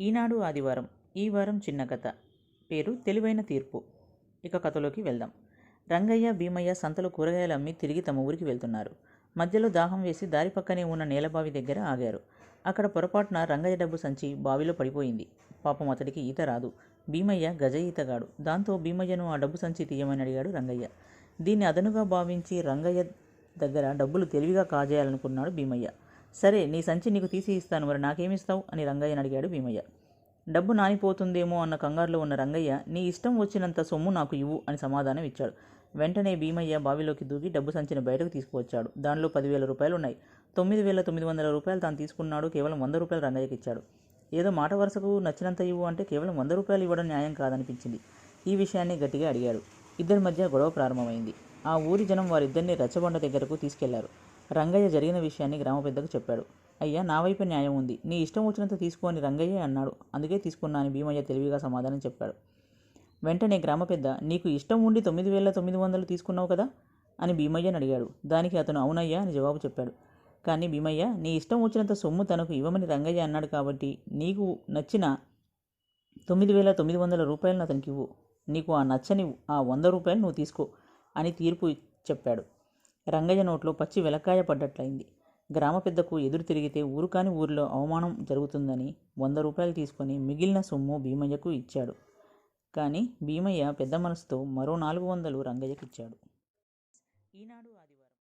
ఈనాడు ఆదివారం ఈ వారం చిన్న కథ. పేరు తెలివైన తీర్పు. ఇక కథలోకి వెళ్దాం. రంగయ్య భీమయ్య సంతలో కూరగాయలు అమ్మి తిరిగి తమ ఊరికి వెళ్తున్నారు. మధ్యలో దాహం వేసి దారి పక్కనే ఉన్న నేలబావి దగ్గర ఆగారు. అక్కడ పొరపాటున రంగయ్య డబ్బు సంచి బావిలో పడిపోయింది. పాపం అతడికి ఈత రాదు. భీమయ్య గజ ఈతగాడు. దాంతో భీమయ్యను ఆ డబ్బు సంచి తీయమని అడిగాడు రంగయ్య. దీన్ని అదనుగా భావించి రంగయ్య దగ్గర డబ్బులు తెలివిగా కాజేయాలనుకున్నాడు భీమయ్య. సరే నీ సంచి నీకు తీసి ఇస్తాను మరి నాకేమిస్తావు? అని రంగయ్యని అడిగాడు భీమయ్య. డబ్బు నానిపోతుందేమో అన్న కంగారులో ఉన్న రంగయ్య నీ ఇష్టం వచ్చినంత సొమ్ము నాకు ఇవ్వు అని సమాధానం ఇచ్చాడు. వెంటనే భీమయ్య బావిలోకి దూకి డబ్బు సంచిని బయటకు తీసుకువచ్చాడు. దానిలో పదివేల రూపాయలు ఉన్నాయి. తొమ్మిది వేల తొమ్మిది వందల రూపాయలు తాను తీసుకున్నాడు కేవలం వంద రూపాయలు రంగయ్యకి ఇచ్చాడు. ఏదో మాట వరుసకు నచ్చినంత ఇవ్వు అంటే కేవలం వంద రూపాయలు ఇవ్వడం న్యాయం కాదనిపించింది. ఈ విషయాన్ని గట్టిగా అడిగాడు. ఇద్దరి మధ్య గొడవ ప్రారంభమైంది. ఆ ఊరి జనం వారిద్దరిని రచ్చబండ దగ్గరకు తీసుకెళ్ళారు. రంగయ్య జరిగిన విషయాన్ని గ్రామ పెద్దకు చెప్పాడు. అయ్యా నా వైపు న్యాయం ఉంది. నీ ఇష్టం వచ్చినంత తీసుకో అని రంగయ్య అన్నాడు. అందుకే తీసుకున్నా అని భీమయ్య తెలివిగా సమాధానం చెప్పాడు. వెంటనే గ్రామ పెద్ద నీకు ఇష్టం ఉండి తొమ్మిది వేల తొమ్మిది వందలు తీసుకున్నావు కదా? అని భీమయ్యని అడిగాడు. దానికి అతను అవునయ్యా అని జవాబు చెప్పాడు. కానీ భీమయ్య నీ ఇష్టం వచ్చినంత సొమ్ము తనకు ఇవ్వమని రంగయ్య అన్నాడు కాబట్టి నీకు నచ్చిన తొమ్మిది వేల తొమ్మిది వందల రూపాయలను అతనికి ఇవ్వు. నీకు ఆ నచ్చని ఆ వంద రూపాయలు నువ్వు తీసుకో అని తీర్పు చెప్పాడు. రంగయ్య నోట్లో పచ్చి వెలక్కాయ పడ్డట్లయింది. గ్రామ పెద్దకు ఎదురు తిరిగితే ఊరు కాని ఊరిలో అవమానం జరుగుతుందని వంద రూపాయలు తీసుకొని మిగిలిన సొమ్ము భీమయ్యకు ఇచ్చాడు. కానీ భీమయ్య పెద్ద మనసుతో మరో నాలుగు వందలు రంగయ్యకిచ్చాడు. ఈనాడు